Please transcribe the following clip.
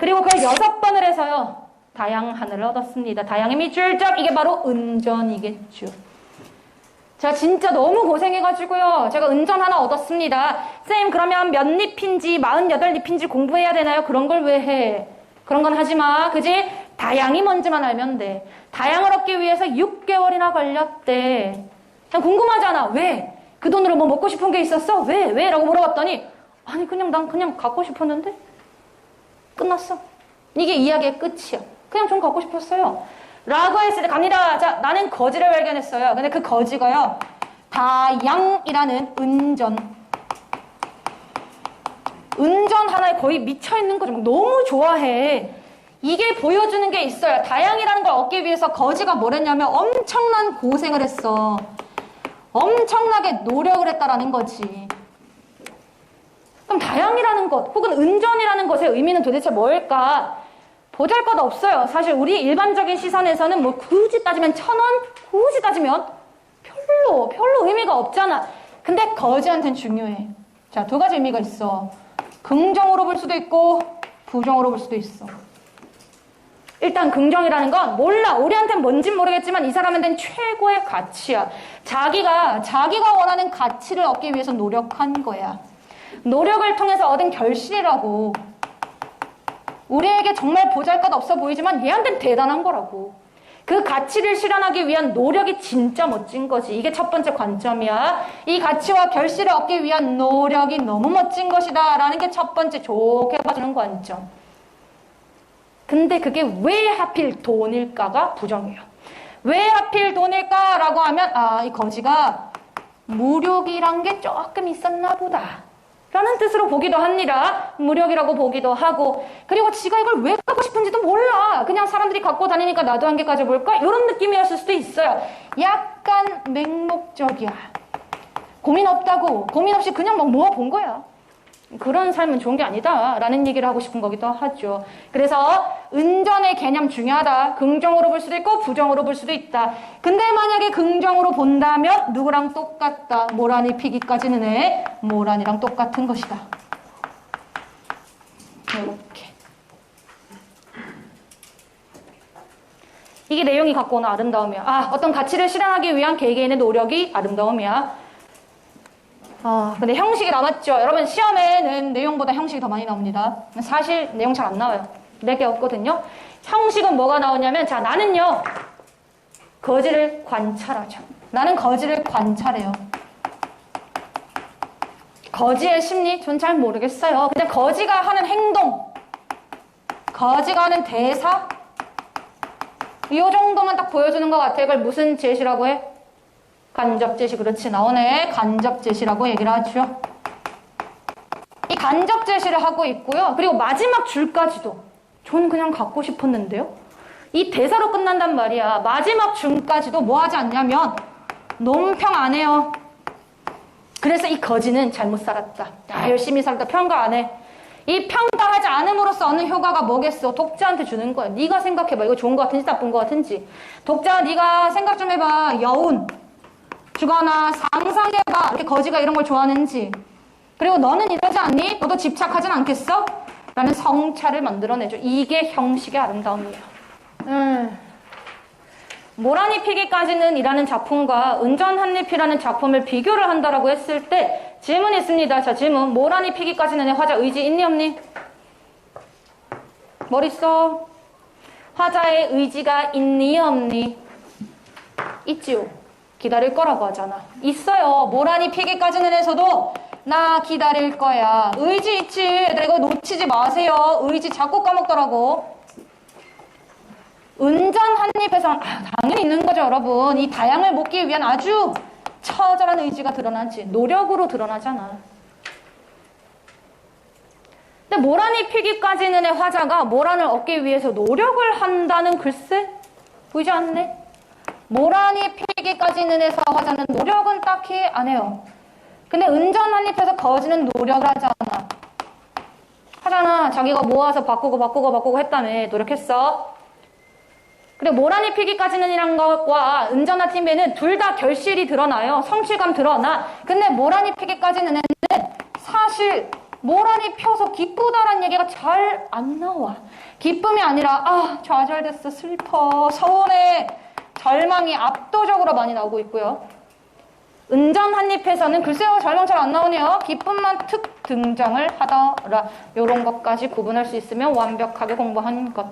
그리고 그걸 여섯 번을 해서요. 다양한을 얻었습니다. 다양의 밑줄적 이게 바로 은전이겠죠. 제가 진짜 너무 고생해가지고요. 제가 은전 하나 얻었습니다. 쌤 그러면 몇 잎인지 48잎인지 공부해야 되나요? 그런 걸 왜 해? 그런 건 하지 마. 그지? 다양이 뭔지만 알면 돼. 다양을 얻기 위해서 6개월이나 걸렸대. 그냥 궁금하잖아. 왜? 그 돈으로 뭐 먹고 싶은 게 있었어? 왜? 왜? 라고 물어봤더니 아니 그냥 난 그냥 갖고 싶었는데 끝났어. 이게 이야기의 끝이야. 그냥 좀 갖고 싶었어요. 라고 했을 때 갑니다. 자, 나는 거지를 발견했어요. 근데 그 거지가요. 다양이라는 은전. 은전 하나에 거의 미쳐있는 거죠. 막 너무 좋아해. 이게 보여주는 게 있어요. 다양이라는 걸 얻기 위해서 거지가 뭘 했냐면 엄청난 고생을 했어. 엄청나게 노력을 했다라는 거지. 그럼 다양이라는 것, 혹은 은전이라는 것의 의미는 도대체 뭘까? 보잘 것 없어요. 사실 우리 일반적인 시선에서는 뭐 굳이 따지면 천 원, 굳이 따지면 별로, 별로 의미가 없잖아. 근데 거지한테는 중요해. 자, 두 가지 의미가 있어. 긍정으로 볼 수도 있고, 부정으로 볼 수도 있어. 일단 긍정이라는 건 몰라. 우리한테는 뭔진 모르겠지만 이 사람한테는 최고의 가치야. 자기가, 자기가 원하는 가치를 얻기 위해서 노력한 거야. 노력을 통해서 얻은 결실이라고. 우리에게 정말 보잘 것 없어 보이지만 얘한테는 대단한 거라고. 그 가치를 실현하기 위한 노력이 진짜 멋진 거지. 이게 첫 번째 관점이야. 이 가치와 결실을 얻기 위한 노력이 너무 멋진 것이다. 라는 게 첫 번째 좋게 봐주는 관점. 근데 그게 왜 하필 돈일까가 부정이에요. 왜 하필 돈일까라고 하면, 아, 이 거지가 무력이란 게 조금 있었나 보다. 라는 뜻으로 보기도 합니다. 무력이라고 보기도 하고. 그리고 지가 이걸 왜 갖고 싶은지도 몰라. 그냥 사람들이 갖고 다니니까 나도 한 개 가져볼까? 이런 느낌이었을 수도 있어요. 약간 맹목적이야. 고민 없다고. 고민 없이 그냥 막 모아본 거야. 그런 삶은 좋은 게 아니다. 라는 얘기를 하고 싶은 거기도 하죠. 그래서 은전의 개념 중요하다. 긍정으로 볼 수도 있고 부정으로 볼 수도 있다. 근데 만약에 긍정으로 본다면 누구랑 똑같다. 모란이 피기까지는 해. 모란이랑 똑같은 것이다. 이렇게. 이게 내용이 갖고 오는 아름다움이야. 아, 어떤 가치를 실현하기 위한 개개인의 노력이 아름다움이야. 아, 근데 형식이 남았죠. 여러분, 시험에는 내용보다 형식이 더 많이 나옵니다. 사실 내용 잘 안 나와요. 네개 없거든요. 형식은 뭐가 나오냐면, 자, 나는요, 거지를 관찰하죠. 나는 거지를 관찰해요. 거지의 심리? 전 잘 모르겠어요. 그냥 거지가 하는 행동, 거지가 하는 대사, 이 정도만 딱 보여주는 것 같아요. 이걸 무슨 제시라고 해? 간접 제시 그렇지 나오네 간접 제시라고 얘기를 하죠. 이 간접 제시를 하고 있고요. 그리고 마지막 줄까지도 저는 그냥 갖고 싶었는데요. 이 대사로 끝난단 말이야. 마지막 줄까지도 뭐 하지 않냐면 논평 안 해요. 그래서 이 거지는 잘못 살았다. 아, 열심히 살았다. 평가 안 해. 이 평가하지 않음으로써 얻는 효과가 뭐겠어? 독자한테 주는 거야. 네가 생각해봐. 이거 좋은 거 같은지 나쁜 거 같은지. 독자 네가 생각 좀 해봐. 여운. 주거나 상상해봐. 이렇게 거지가 이런 걸 좋아하는지. 그리고 너는 이러지 않니? 너도 집착하진 않겠어? 라는 성찰을 만들어내죠. 이게 형식의 아름다움이에요. 음. 모란이 피기까지는 이라는 작품과 은전 한잎이라는 작품을 비교를 한다라고 했을 때 질문이 있습니다. 자, 질문. 모란이 피기까지는의 화자 의지 있니 없니? 머리 써. 화자의 의지가 있니 없니? 있지요. 기다릴 거라고 하잖아. 있어요. 모란이 피기까지는 해서도 나 기다릴 거야. 의지 있지. 얘들아 이거 놓치지 마세요. 의지 자꾸 까먹더라고. 은전 한입에선 아, 당연히 있는 거죠, 여러분. 이 다양을 먹기 위한 아주 처절한 의지가 드러나지. 노력으로 드러나잖아. 근데 모란이 피기까지는의 화자가 모란을 얻기 위해서 노력을 한다는 글쎄 보이지 않네. 모란이 피기까지는 해서 화자는 노력은 딱히 안 해요. 근데 은전 한입에서 거지는 노력을 하잖아. 하잖아. 자기가 모아서 바꾸고 바꾸고 바꾸고 했다며. 노력했어. 그리고 모란이 피기까지는 이란 것과 은전화 팀에는 둘 다 결실이 드러나요. 성취감 드러나. 근데 모란이 피기까지는 사실 모란이 펴서 기쁘다라는 얘기가 잘 안 나와. 기쁨이 아니라 아 좌절됐어 슬퍼 서운해 절망이 압도적으로 많이 나오고 있고요. 은전 한입에서는 글쎄요 절망 잘 안 나오네요. 기쁨만 특 등장을 하더라. 요런 것까지 구분할 수 있으면 완벽하게 공부한 것.